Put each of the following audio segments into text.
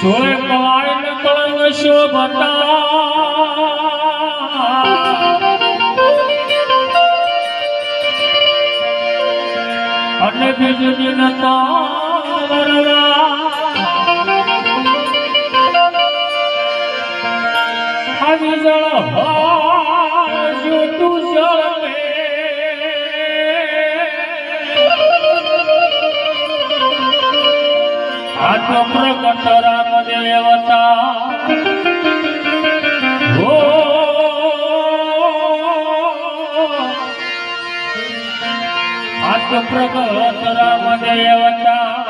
સોય કવાય ને કળંગ શોભતા. અને બીજું દિન તારવા પ્રગટ રામ દેવતા હો! આ પ્રગટ રામ દેવતા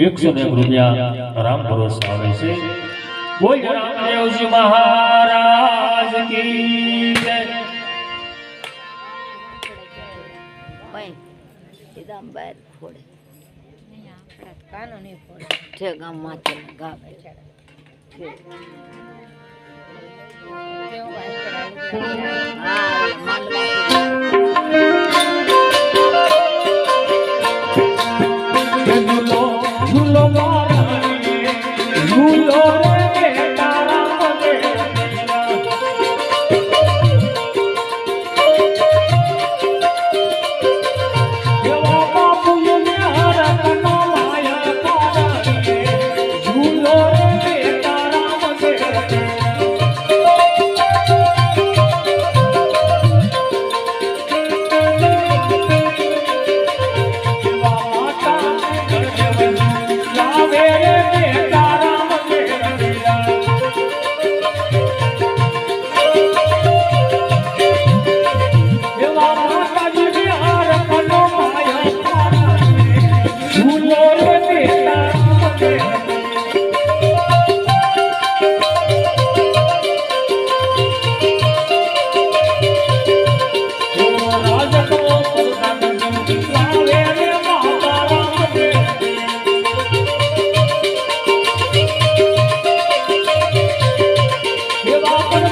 એકસો ને એક રૂપિયા રામ ભરોસ આવે છે. બોલ રામદેવજી મહારાજ કી જય. બહાર ફોડે. કાનો નહીં ફોડે છે ગામમાં છે હા માંડવા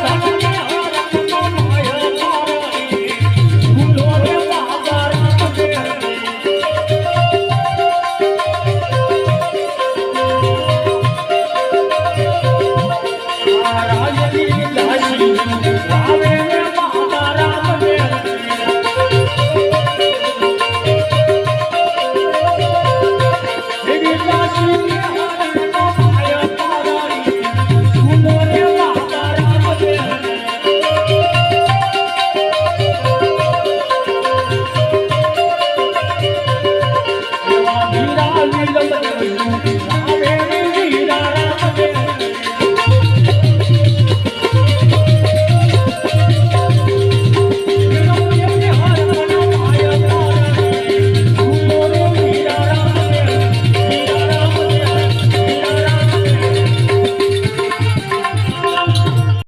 Thank you.